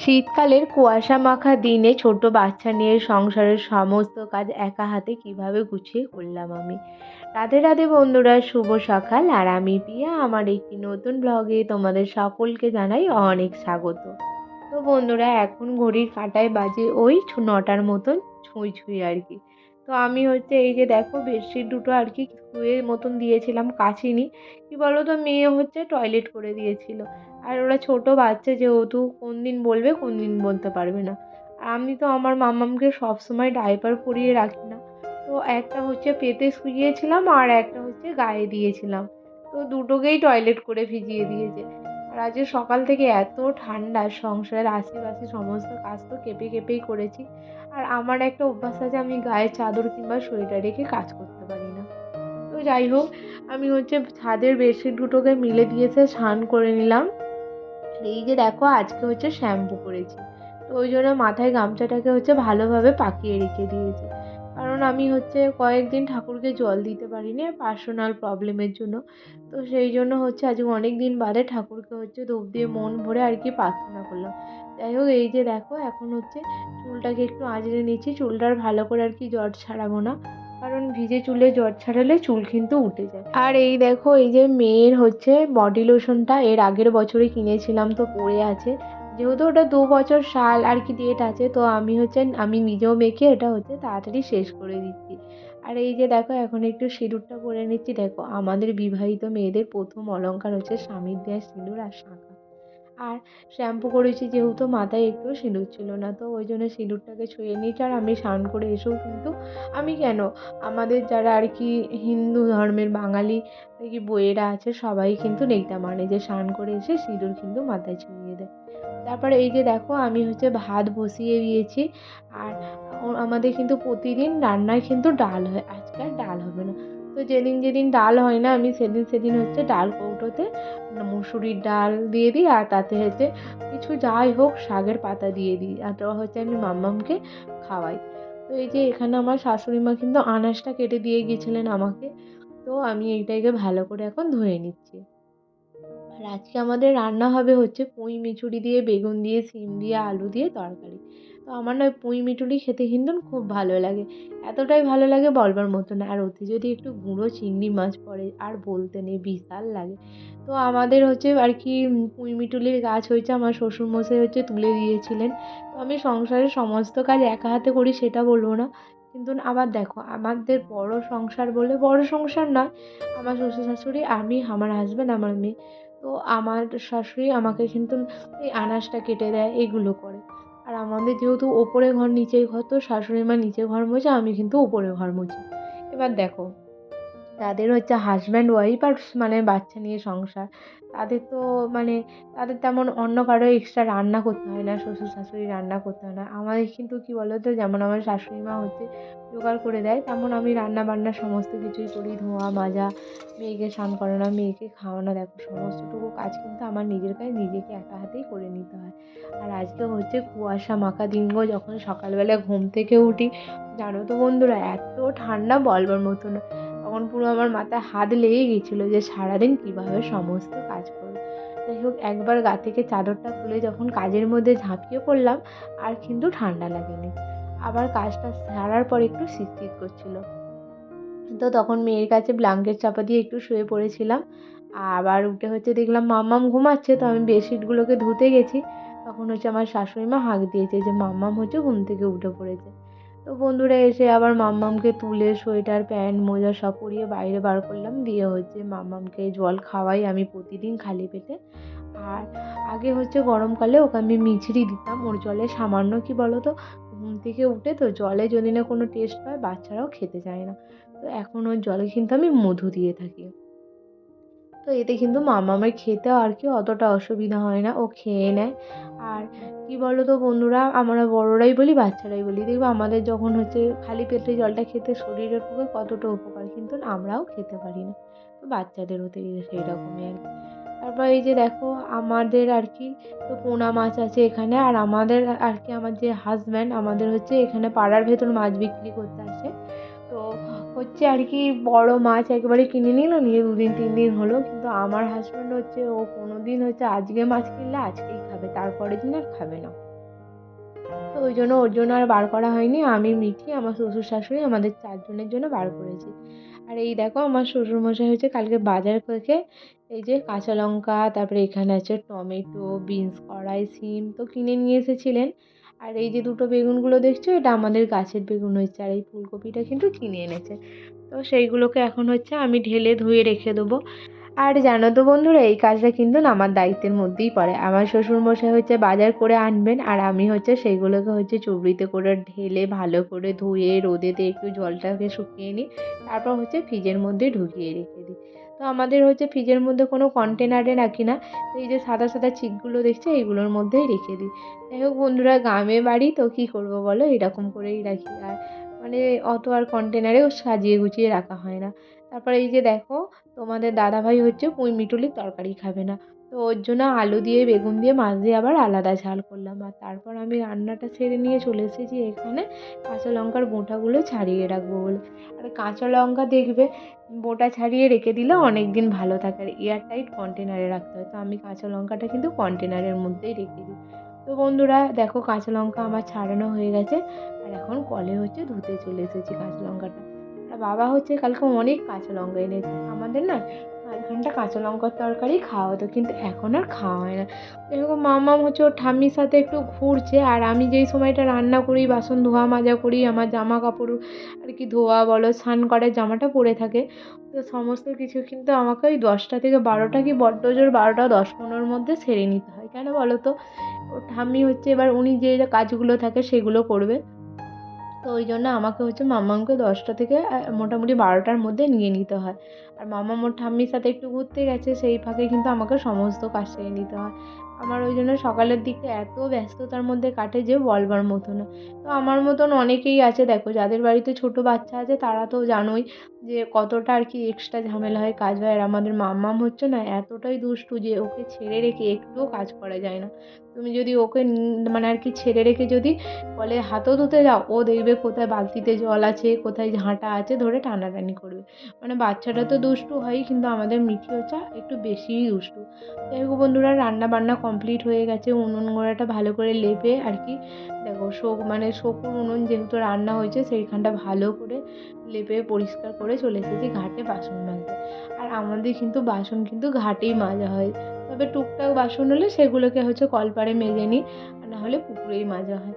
শীতকালের কুয়াশা মাখা দিনে ছোট বাচ্চা নিয়ে সংসারের সমস্ত কাজ একা হাতে কীভাবে গুছিয়ে করলাম আমি? রাধে রাধে বন্ধুরা, শুভ সকাল। আর আমি পিয়া আমার একটি নতুন ব্লগে তোমাদের সকলকে জানাই অনেক স্বাগত। তো বন্ধুরা, এখন ঘড়ির কাঁটায় বাজে ওই নটার মতন ছুঁই ছুঁই আর কি। তো আমি হচ্ছে এই যে দেখো বেডশিট দুটো আর কি শুয়ে মতন দিয়েছিলাম কাচিনি। কি বলো তো মেয়ে হচ্ছে টয়লেট করে দিয়েছিল। আর ওরা ছোট বাচ্চা যেহেতু, কোন দিন বলবে, কোন দিন বলতে পারবে না। আর আমি তো আমার মামামকে সবসময় ডাইপার পরিয়ে রাখি না। তো একটা হচ্ছে পেতে শুইয়েছিলাম আর একটা হচ্ছে গায়ে দিয়েছিলাম। তো দুটোকেই টয়লেট করে ভিজিয়ে দিয়েছে। আর আজকে সকাল থেকে এত ঠান্ডা, সংসারের আশেপাশে সমস্ত কাজ তো কেঁপে কেঁপেই করেছি। আর আমার একটা অভ্যাস আছে, আমি গায়ে চাদর কিংবা সোয়েটার রেখে কাজ করতে পারি না। তো যাই হোক, আমি হচ্ছে ছাদের বেডশিট দুটোকে মিলে দিয়েছে স্নান করে নিলাম। এই যে দেখো, আজকে হচ্ছে শ্যাম্পু করেছি। তো ওই জন্য মাথায় গামছাটাকে হচ্ছে ভালোভাবে পাকিয়ে রেখে দিয়েছি। কারণ আমি হচ্ছে কয়েকদিন ঠাকুরকে জল দিতে পারিনি পার্সোনাল প্রবলেমের জন্য। তো সেই জন্য হচ্ছে আজকে অনেক দিন বাদে ঠাকুরকে হচ্ছে ধূপ দিয়ে মন ভরে আর কি প্রার্থনা করলাম। যাই হোক, এই যে দেখো, এখন হচ্ছে চুলটাকে একটু আঁচড়ে নিচ্ছি, চুলটার ভালো করে আর কি জট ছাড়াবো না। কারণ ভিজে চুলে জট ছাড়ালে চুল কিন্তু উঠে যায়। আর এই দেখো, এই যে মেয়ের হচ্ছে বডি লোশনটা এর আগের বছরে কিনেছিলাম, তো পড়ে আছে। যেহেতু ওটা দু বছর সাল আর কি ডেট আছে, তো আমি হচ্ছে, আমি নিজেও মেখে এটা হচ্ছে তাড়াতাড়ি শেষ করে দিচ্ছি। আর এই যে দেখো, এখন একটু সিঁদুরটা করে নিচ্ছি। দেখো, আমাদের বিবাহিত মেয়েদের প্রথম অলঙ্কার হচ্ছে স্বামীর দেয়া সিঁদুর আর শাঁখা আর শ্যাম্পু করেছি যেহেতু মাথায় একটু সিঁদুর ছিল না, তো ওই জন্য সিঁদুরটাকে ছুঁয়ে নিয়েছি আর আমি স্নান করে এসেও কিন্তু আমি কেন? আমাদের যারা আর কি হিন্দু ধর্মের বাঙালি আর কি বইয়েরা আছে, সবাই কিন্তু নেকটা মানে যে স্নান করে এসে সিঁদুর কিন্তু মাথায় ছুঁয়ে দেয়। তারপরে এই যে দেখো আমি হচ্ছে ভাত বসিয়ে দিয়েছি আর আমাদের কিন্তু প্রতিদিন রান্নায় কিন্তু ডাল হয় আজকে আর ডাল হবে না। তো যেদিন যেদিন ডাল হয় না, আমি সেদিন সেদিন হচ্ছে ডাল কৌটোতে মুসুরির ডাল দিয়ে দিই, আর তাতে হচ্ছে কিছু যাই হোক শাকের পাতা দিয়ে দিই, আর হচ্ছে আমি মাম্মামকে খাওয়াই। তো এই যে এখানে আমার শাশুড়ি মা কিন্তু আনাজটা কেটে দিয়ে গিয়েছিলেন আমাকে, তো আমি এইটাকে ভালো করে এখন ধুয়ে নিচ্ছি। আর আজকে আমাদের রান্না হবে হচ্ছে পুঁই মিচুড়ি দিয়ে, বেগুন দিয়ে, সিম দিয়ে, আলু দিয়ে তরকারি। তো আমার না পুঁই মিচুড়ি খেতে কিন্তু খুব ভালো লাগে। এতটাই ভালো লাগে বলবার মতো না। আর ওতে যদি একটু গুঁড়ো চিংড়ি মাছ পড়ে, আর বলতে নেই, বিশাল লাগে। তো আমাদের হচ্ছে আর কি পুঁই মিটুলির গাছ হয়েছে, আমার শ্বশুরমশাই হচ্ছে তুলে দিয়েছিলেন। তো আমি সংসারের সমস্ত কাজ একা হাতে করি, সেটা বলব না। কিন্তু আবার দেখো, আমাদের বড় সংসার বলে বড় সংসার নয়। আমার শ্বশুর শাশুড়ি আমি, আমার হাজব্যান্ড আমার মেয়ে। তো আমার শাশুড়ি আমাকে কিন্তু এই আনাজটা কেটে দেয়, এগুলো করে। আর আমাদের যেহেতু ওপরে ঘর নিচে ঘর, তো শাশুড়ি মা নিচে ঘর মোছে আমি কিন্তু ওপরে ঘর মুছি এবার দেখো তাদের হচ্ছে হাজব্যান্ড ওয়াইফ আর মানে বাচ্চা নিয়ে সংসার। তাদের তো মানে তাদের তেমন অন্য কারও এক্সট্রা রান্না করতে হয় না শ্বশুর শাশুড়ি রান্না করতে হয় না। আমাদের কিন্তু কী বলো তো যেমন আমার শাশুড়ি মা হচ্ছে জোগাড় করে দেয়, তেমন আমি রান্না বান্না সমস্ত কিছুই করি, ধোয়া, মাজা, মেয়েকে স্নান করানো, মেয়েকে খাওয়ানো, দেখো সমস্তটুকু কাজ কিন্তু আমার নিজের কাজ, নিজেকে একা হাতেই করে নিতে হয়। আর আজকে হচ্ছে কুয়াশা মাখা দিন গো যখন সকালবেলা ঘুম থেকে উঠি, জানো তো বন্ধুরা, এত ঠান্ডা বলবার মতো না। তখন পুরো আমার মাথায় হাত লেগে গেছিল যে সারাদিন কীভাবে সমস্ত কাজ করব। যাই হোক, একবার গা থেকে চাদরটা খুলে যখন কাজের মধ্যে ঝাঁপিয়ে পড়লাম, আর কিন্তু ঠান্ডা লাগেনি। আবার কাজটা সারার পর একটু শীত করছিল। তো তখন মেয়ের কাছে ব্ল্যাঙ্কেট চাপা দিয়ে একটু শুয়ে পড়েছিলাম। আবার উঠে হচ্ছে দেখলাম মাম্মাম ঘুমাচ্ছে, তো আমি বেডশিটগুলোকে ধুতে গেছি। তখন হচ্ছে আমার শাশুড়ি মা হাঁক দিয়েছে যে, মাম্মাম হচ্ছে ঘুম থেকে উঠে পড়েছে। তো বন্ধুরা এসে আবার মাম্মামকে তুলে, সোয়েটার, প্যান্ট, মোজা সব পরিয়ে বাইরে বার করলাম। দিয়ে হচ্ছে মাম্মামকে জল খাওয়াই আমি প্রতিদিন খালি পেটে। আর আগে হচ্ছে গরমকালে ওকে আমি মিছরি দিতাম, ওর জলে সামান্য কি বলো তো ঘুম থেকে উঠে তো জলে যদি না কোনো টেস্ট পায়, বাচ্চারাও খেতে চায় না। তো এখন ওর জলে কিন্তু আমি মধু দিয়ে থাকি। তো এতে কিন্তু মামামের খেতেও আর কি অতটা অসুবিধা হয় না, ও খেয়ে নেয়। আর কি বলো তো বন্ধুরা, আমরা বড়রাই বলি, বাচ্চারাই বলি। দেখবে আমাদের যখন হচ্ছে খালি পেটে জলটা খেতে শরীরের পক্ষে কতটা উপকার, কিন্তু আমরাও খেতে পারি না। তো বাচ্চাদেরও তো সেই রকমই আর তারপর এই যে দেখো, আমাদের আর কি তো পোনা মাছ আছে এখানে, আর আমাদের আর কি, আমার যে হাজব্যান্ড আমাদের হচ্ছে এখানে পাড়ার ভেতর মাছ বিক্রি করতে আসে। হচ্ছে আর কি বড় মাছ একবারে কিনে নিল, নিয়ে দুদিন, তিন দিন হলো। কিন্তু আমার হাজব্যান্ড হচ্ছে, ও কোনো দিন হচ্ছে আজকে মাছ কিনলে আজকেই খাবে, তারপরের দিন আর খাবে না। তো ওই জন্য ওর জন্য আর বার করা হয়নি, আমি, মিঠি, আমার শ্বশুর শাশুড়ি, আমাদের চারজনের জন্য বার করেছি। আর এই দেখো আমার শ্বশুরমশাই হচ্ছে কালকে বাজার থেকে এই যে কাঁচা লঙ্কা, তারপরে এখানে আছে টমেটো, বিনস, কড়াই, সিম তো কিনে নিয়ে এসেছিলেন। আর এই যে দুটো বেগুনগুলো দেখছ, এটা আমাদের গাছের বেগুন হচ্ছে আর এই ফুলকপিটা কিন্তু কিনে এনেছে। তো সেইগুলোকে এখন হচ্ছে আমি ঢেলে ধুয়ে রেখে দেবো। আর জানো তো বন্ধুরা, এই কাজটা কিন্তু আমার দায়িত্বের মধ্যেই পড়ে। আমার শ্বশুরমশাই হচ্ছে বাজার করে আনবেন আর আমি হচ্ছে সেইগুলোকে হচ্ছে চুবড়িতে করে ঢেলে ভালো করে ধুয়ে রোদেতে একটু জলটাকে শুকিয়ে নিই তারপর হচ্ছে ফ্রিজের মধ্যে ঢুকিয়ে রেখে দিই। তো আমাদের হচ্ছে ফ্রিজের মধ্যে কোনো কন্টেনারে রাখি না। এই যে সাদা সাদা চিকগুলো দেখছে, এইগুলোর মধ্যেই রেখে দিই। যাই হোক বন্ধুরা, গ্রামে বাড়ি, তো কী করব বলো? এরকম করেই রাখি। আর মানে অত আর কন্টেনারেও সাজিয়ে গুছিয়ে রাখা হয় না। তারপরে এই যে দেখো, তোমাদের দাদাভাই হচ্ছে পুঁই মিটুলির তরকারি খাবে না। তো ওর জন্য আলু দিয়ে বেগুন দিয়ে মাছ দিয়ে আবার আলাদা ঝাল করলাম। আর তারপর আমি রান্নাটা সেরে নিয়ে চলে এসেছি এখানে। কাঁচা লঙ্কার বোঁটাগুলো ছাড়িয়ে রাখব বলে। আর কাঁচা লঙ্কা দেখবে বোঁটা ছাড়িয়ে রেখে দিলে অনেক দিন ভালো থাকে। আর এয়ার টাইট কন্টেনারে রাখতে হয়। তো আমি কাঁচা লঙ্কাটা কিন্তু কন্টেনারের মধ্যেই রেখে দিই। তো বন্ধুরা, দেখো কাঁচা লঙ্কা আমার ছাড়ানো হয়ে গেছে। আর এখন কলে হচ্ছে ধুতে চলে এসেছি কাঁচা লঙ্কাটা। আর বাবা হচ্ছে কালকে অনেক কাঁচা লঙ্কা এনেছে। আমাদের না এখানটা কাঁচা লঙ্কার তরকারি খাওয়া হতো, কিন্তু এখন আর খাওয়া হয় না। এরকম মামাম হচ্ছে ওর ঠাম্মির সাথে একটু ঘুরছে, আর আমি যেই সময়টা রান্না করি, বাসন ধোয়া মাজা করি, আমার জামা কাপড় আর কি ধোয়া বলো, স্নান করার জামাটা পরে থাকে। তো সমস্ত কিছু কিন্তু আমাকে ওই দশটা থেকে বারোটা কি বড্ড জোর বারোটা দশ পনেরোর মধ্যে সেরে নিতে হয়। কেন বলো তো? ওর ঠাম্মি হচ্ছে এবার উনি যে কাজগুলো থাকে সেগুলো করবে। তো ওই জন্য আমাকে হচ্ছে মাম্মামকে দশটা থেকে মোটামুটি বারোটার মধ্যে নিয়ে নিতে হয়। আর মামা ওর ঠাম্মির সাথে একটু ঘুরতে গেছে, সেই ফাঁকে কিন্তু আমাকে সমস্ত কাজ সেরে নিতে হয়। আমার ওই জন্য সকালের দিকটা এত ব্যস্ততার মধ্যে কাটে যে বলবার মতো না। তো আমার মতন অনেকেই আছে, দেখো, যাদের বাড়িতে ছোটো বাচ্চা আছে, তারা তো জানোই যে কতটা আর কি এক্সট্রা ঝামেলা হয় কাজ হয়। আর আমাদের মাম্মাম হচ্ছে না এতটাই দুষ্টু যে ওকে ছেড়ে রেখে একটুও কাজ করা যায় না। তুমি যদি ওকে মানে আর কি ছেড়ে রেখে যদি কলে হাতও ধুতে যাও ও দেখবে কোথায় বালতিতে জল আছে, কোথায় ঝাঁটা আছে, ধরে টানাটানি করবে। মানে বাচ্চাটা তো দুষ্টু হয়, কিন্তু আমাদের মিঠি হচ্ছে একটু বেশিই দুষ্টু। যাই হোক বন্ধুরা রান্না বান্না কমপ্লিট হয়ে গেছে। উনুন গোড়াটা ভালো করে লেপে আর কি, দেখো শোক মানে শকুর উনুন যেহেতু রান্না হয়েছে, সেইখানটা ভালো করে লেপে পরিষ্কার করে চলে এসেছি ঘাটে বাসন মাজতে। আর আমাদের কিন্তু বাসন কিন্তু ঘাটেই মাজা হয়। তবে টুকটাক বাসন হলে সেগুলোকে হচ্ছে কলপাড়ে মেজে নিই, আর নাহলে পুকুরেই মাজা হয়।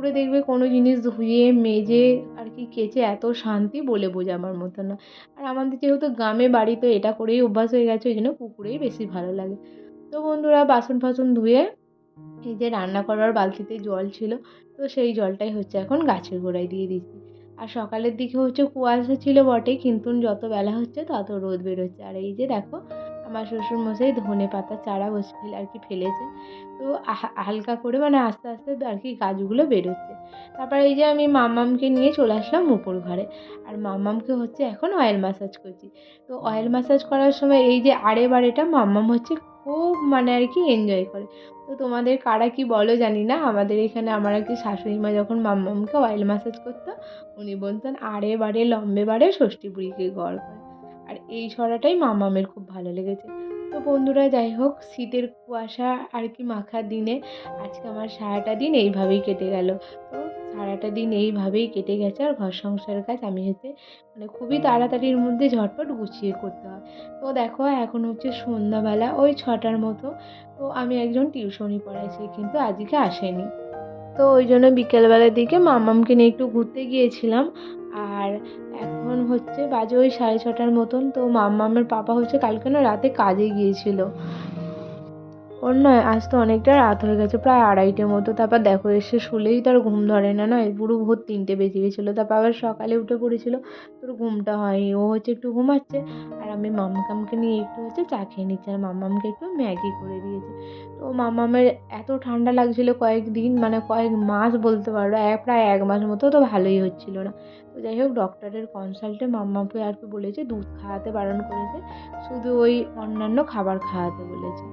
পুকুরে দেখবে কোনো জিনিস ধুয়ে, মেজে আর কি কেচে এত শান্তি বলে বোঝাবার মতো না। আর আমাদের যেহেতু গ্রামে বাড়ি, তো এটা করেই অভ্যাস হয়ে গেছে, ওই জন্য পুকুরেই বেশি ভালো লাগে। তো বন্ধুরা, বাসন ফাসন ধুয়ে এই যে রান্না করার বালতিতে জল ছিল, তো সেই জলটাই হচ্ছে এখন গাছের গোড়ায় দিয়ে দিচ্ছি। আর সকালের দিকে হচ্ছে কুয়াশা ছিল বটে কিন্তু যত বেলা হচ্ছে তত রোদ বেরোচ্ছে। আর এই যে দেখো আমার শ্বশুরমশাই ধনে পাতার চারা বসে আর কি ফেলেছে। তো হালকা করে মানে আস্তে আস্তে আর কি গাছগুলো বেরোচ্ছে। তারপর এই যে আমি মাম্মামকে নিয়ে চলে আসলাম উপর ঘরে। আর মাম্মামকে হচ্ছে এখন অয়েল ম্যাসাজ করছি। তো অয়েল ম্যাসাজ করার সময় এই যে আড়ে বাড়েটা মাম্মাম হচ্ছে খুব মানে আর কি এনজয় করে। তো তোমাদের কারা কি বলো জানি না। আমাদের এখানে আমার আর কি শাশুড়ি মা যখন মাম্মামকে অয়েল ম্যাসাজ করতো, উনি বলতেন আড়ে বাড়ে, লম্বে বাড়ে, ষষ্ঠী বুড়িকে গড় করে। আর এই ছড়াটাই মামামের খুব ভালো লেগেছে। তো বন্ধুরা, যাই হোক, শীতের কুয়াশা আর কি মাখার দিনে আজকে আমার সারাটা দিন এইভাবেই কেটে গেল। তো সারাটা দিন এইভাবেই কেটে গেছে আর ঘর সংসারের কাজ আমি হচ্ছে মানে খুবই তাড়াতাড়ির মধ্যে ঝটপট গুছিয়ে করতে হয়। তো দেখো, এখন হচ্ছে সন্ধ্যাবেলা, ওই ছটার মতো। তো আমি একজন টিউশনি পড়াইছি, কিন্তু আজকে আসেনি। তো ওই জন্য বিকেলবেলার দিকে মামামকে নিয়ে একটু ঘুরতে গিয়েছিলাম। আর এখন হচ্ছে বাজে ওই সাড়ে ছটার মতন, তো মাম্মামের পাপা হচ্ছে কালকে না রাতে কাজে গিয়েছিল। ওর নয়, আজ তো অনেকটা রাত হয়ে গেছে, প্রায় আড়াইটে মতো। তারপর দেখো, এসে শুলেই তার ঘুম ধরে না, নয়, পুরো ভোর তিনটে বেজে গেছিল। তারপর আবার সকালে উঠে পড়েছিল, তোর ঘুমটা হয়নি, ও হচ্ছে একটু ঘুমাচ্ছে। আর আমি মামকামকে নিয়ে একটু হচ্ছে চা খেয়ে নিচ্ছি, আর মাম্মামকে একটু ম্যাগি করে দিয়েছি। তো মাম্মামের এত ঠান্ডা লাগছিল কয়েকদিন মানে কয়েক মাস বলতে পারো প্রায় এক মাস মতো তো ভালোই হচ্ছিল না। তো যাই হোক, ডক্টরের কনসাল্টে মাম্মাকে আর কি বলেছে, দুধ খাওয়াতে বারণ করেছে, শুধু ওই অন্যান্য খাবার খাওয়াতে বলেছে।